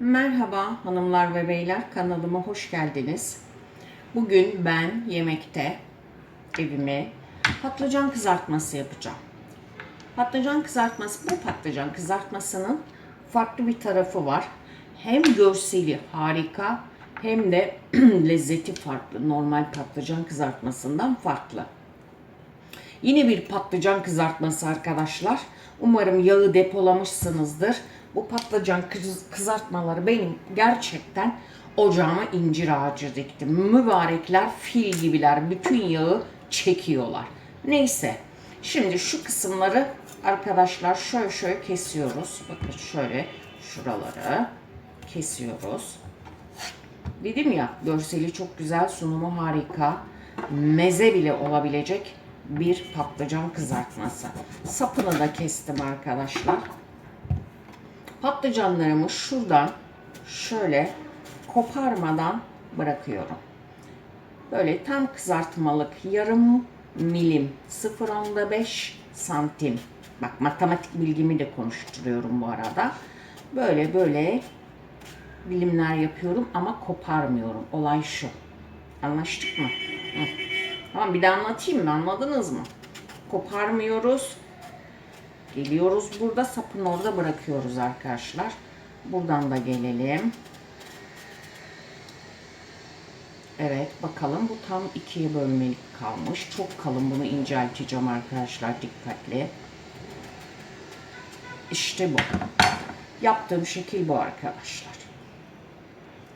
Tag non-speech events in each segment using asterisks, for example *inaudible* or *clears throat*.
Merhaba hanımlar ve beyler kanalıma hoş geldiniz. Bugün ben yemekte evime patlıcan kızartması yapacağım. Patlıcan kızartması bu patlıcan kızartmasının farklı bir tarafı var. Hem görseli harika hem de *clears throat* lezzeti farklı. Normal patlıcan kızartmasından farklı. Yine bir patlıcan kızartması arkadaşlar. Umarım yağı depolamışsınızdır. Bu patlıcan kız- kızartmaları benim gerçekten ocağıma incir ağacı diktim. Mübarekler fil gibiler. Bütün yağı çekiyorlar. Neyse. Şimdi şu kısımları arkadaşlar şöyle şöyle kesiyoruz. Bakın şöyle şuraları kesiyoruz. Dedim ya görseli çok güzel, sunumu harika. Meze bile olabilecek bir patlıcan kızartması. Sapını da kestim arkadaşlar. Patlıcanlarımı şuradan şöyle koparmadan bırakıyorum. Böyle tam kızartmalık yarım milim 0.5 santim. Bak matematik bilgimi de konuşturuyorum bu arada. Böyle böyle bilimler yapıyorum ama koparmıyorum. Olay şu. Anlaştık mı? Hı. Tamam bir de anlatayım mı? Anladınız mı? Koparmıyoruz. Geliyoruz burada sapını orada bırakıyoruz arkadaşlar. Buradan da gelelim. Evet bakalım bu tam ikiye bölmelik kalmış. Çok kalın bunu incelteceğim arkadaşlar dikkatli. İşte bu. Yaptığım şekil bu arkadaşlar.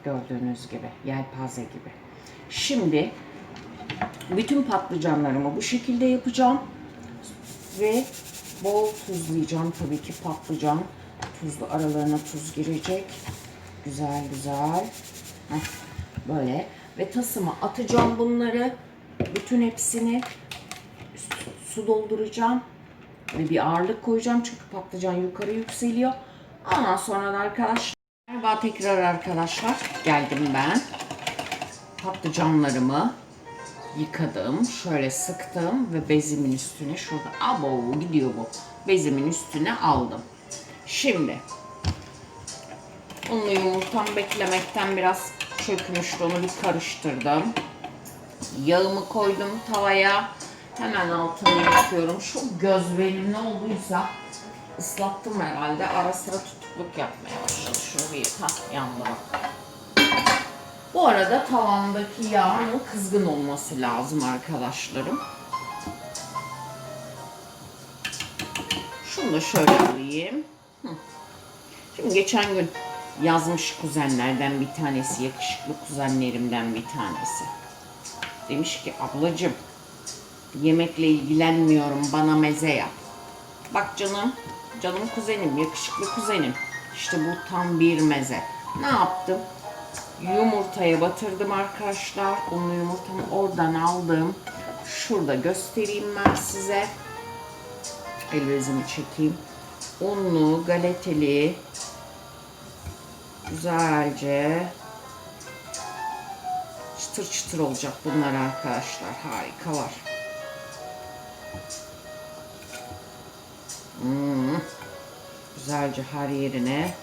Gördüğünüz gibi yelpaze gibi. Şimdi bütün patlıcanlarımı bu şekilde yapacağım. Ve bol tuzlayacağım tabii ki patlıcan. Tuzlu aralarına tuz girecek. Güzel güzel. Heh, böyle. Ve tasıma atacağım bunları. Bütün hepsini su- dolduracağım. Ve bir ağırlık koyacağım çünkü patlıcan yukarı yükseliyor. Ondan sonra da arkadaşlar merhaba tekrar arkadaşlar. Geldim ben. Patlıcanlarımı yıkadım. Şöyle sıktım ve bezimin üstüne şurada abo gidiyor bu. Bezimin üstüne aldım. Şimdi unlu yumurtam beklemekten biraz çökmüştü. Onu bir karıştırdım. Yağımı koydum tavaya. Hemen altını yakıyorum. Şu göz benim ne olduysa ıslattım herhalde. Ara sıra tutukluk yapmaya başladı. Şunu bir bak. Bu arada tavamdaki yağın kızgın olması lazım arkadaşlarım. Şunu da şöyle alayım. Şimdi geçen gün yazmış kuzenlerden bir tanesi, yakışıklı kuzenlerimden bir tanesi. Demiş ki ablacım yemekle ilgilenmiyorum bana meze yap. Bak canım, canım kuzenim, yakışıklı kuzenim. İşte bu tam bir meze. Ne yaptım? Yumurtaya batırdım arkadaşlar. Unlu yumurtamı oradan aldım. Şurada göstereyim ben size. El bezimi çekeyim. Unlu, galeteli, güzelce çıtır çıtır olacak bunlar arkadaşlar. Harikalar. Hmm. Güzelce her yerine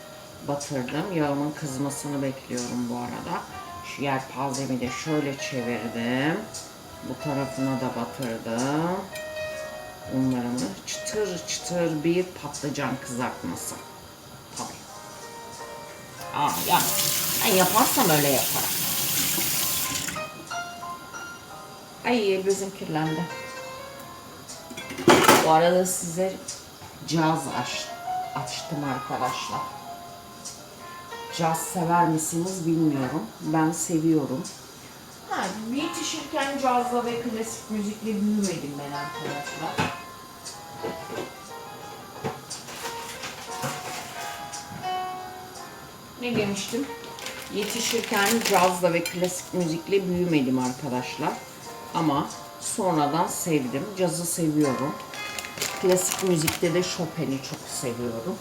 batırdım. Yağımın kızmasını bekliyorum bu arada. Şu yelpazemi de şöyle çevirdim. Bu tarafına da batırdım. Unlarımı çıtır çıtır bir patlıcan kızartması. Tabii. Aa ya ben yaparsam öyle yaparım. Ay elbizim kirlendi. Bu arada size caz aç, açtım arkadaşlar. Caz sever misiniz bilmiyorum. Ben seviyorum. Ha, yetişirken cazla ve klasik müzikle büyümedim ben arkadaşlar. Ne demiştim? Yetişirken cazla ve klasik müzikle büyümedim arkadaşlar. Ama sonradan sevdim. Cazı seviyorum. Klasik müzikte de Chopin'i çok seviyorum.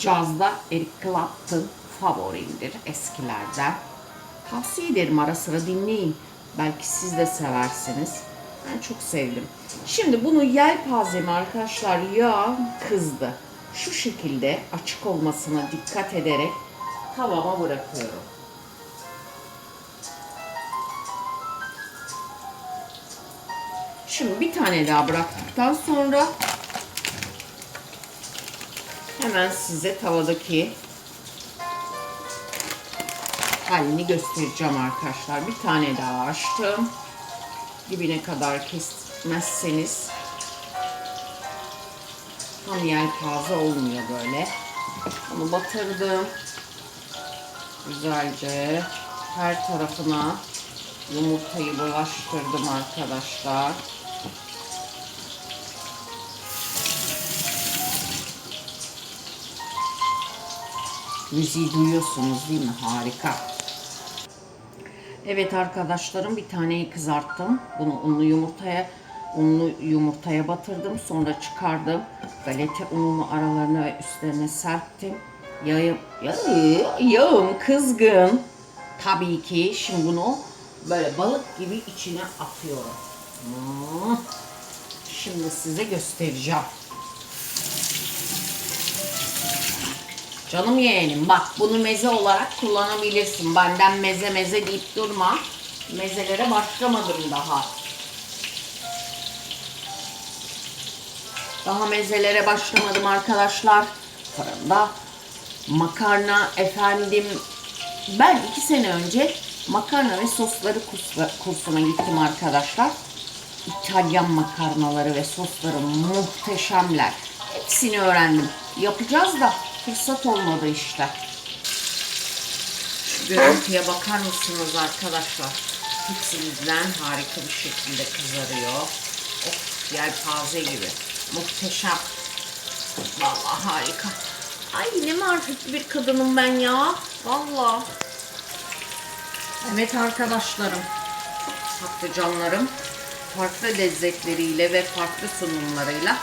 Cazda Eric Clapton favorimdir eskilerden. Tavsiye ederim ara sıra dinleyin. Belki siz de seversiniz. Ben çok sevdim. Şimdi bunu yelpazemi arkadaşlar yağ kızdı. şu şekilde açık olmasına dikkat ederek tavama bırakıyorum. Şimdi bir tane daha bıraktıktan sonra hemen size tavadaki halini göstereceğim arkadaşlar. Bir tane daha açtım. Dibine kadar kesmezseniz tam yelpaze olmuyor böyle. Onu batırdım. Güzelce her tarafına yumurtayı bulaştırdım arkadaşlar. Müziği duyuyorsunuz değil mi? Harika. Evet arkadaşlarım bir taneyi kızarttım. Bunu unlu yumurtaya unlu yumurtaya batırdım. Sonra çıkardım. Galeta ununu aralarına ve üstlerine serptim. Yağım, yağı, yağım kızgın. Tabii ki şimdi bunu böyle balık gibi içine atıyorum. Şimdi size göstereceğim. Canım yeğenim bak bunu meze olarak kullanabilirsin. Benden meze meze deyip durma. Mezelere başlamadım daha. Daha mezelere başlamadım arkadaşlar. Fırında makarna efendim ben iki sene önce makarna ve sosları kursuna gittim arkadaşlar. İtalyan makarnaları ve sosları muhteşemler. Hepsini öğrendim. Yapacağız da fırsat olmadı işte. Şu görüntüye bakar mısınız arkadaşlar? Hepsi bizden harika bir şekilde kızarıyor. Of yelpaze gibi. Muhteşem. Vallahi harika. Ay ne marifetli bir kadınım ben ya. Vallahi. Evet arkadaşlarım. Patlıcanlarım farklı lezzetleriyle ve farklı sunumlarıyla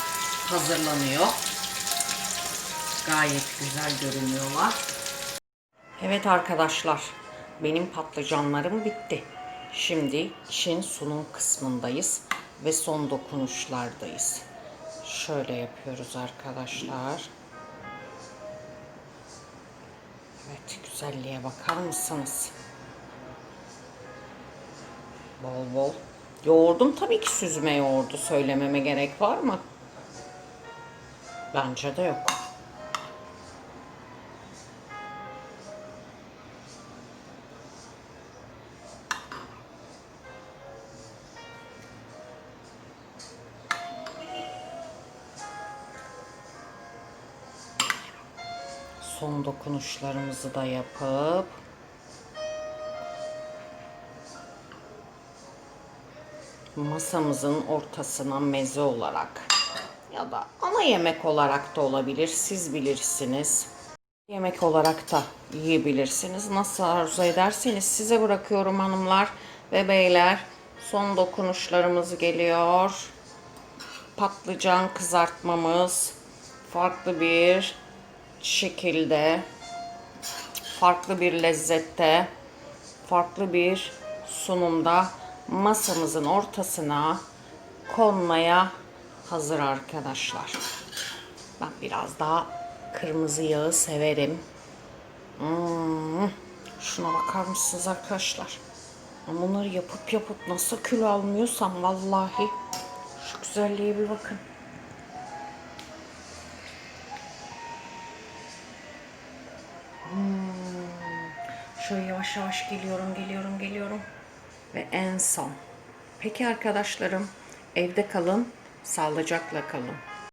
hazırlanıyor. Gayet güzel görünüyorlar. Evet arkadaşlar, benim patlıcanlarım bitti. Şimdi işin sunum kısmındayız ve son dokunuşlardayız. Şöyle yapıyoruz arkadaşlar. Evet, güzelliğe bakar mısınız? Bol bol. Yoğurdum tabii ki süzme yoğurdu. Söylememe gerek var mı? Bence de yok. Son dokunuşlarımızı da yapıp masamızın ortasına meze olarak ya da ana yemek olarak da olabilir. Siz bilirsiniz. Yemek olarak da yiyebilirsiniz. Nasıl arzu ederseniz size bırakıyorum hanımlar ve beyler. Son dokunuşlarımız geliyor. Patlıcan kızartmamız farklı bir şekilde farklı bir lezzette farklı bir sunumda masamızın ortasına konmaya hazır arkadaşlar. Ben biraz daha kırmızı yağı severim. Hmm, şuna bakar mısınız arkadaşlar? Bunları yapıp yapıp nasıl kilo almıyorsam vallahi şu güzelliğe bir bakın. Şöyle yavaş yavaş geliyorum, geliyorum, geliyorum. Ve en son. Peki arkadaşlarım, evde kalın, sağlıcakla kalın.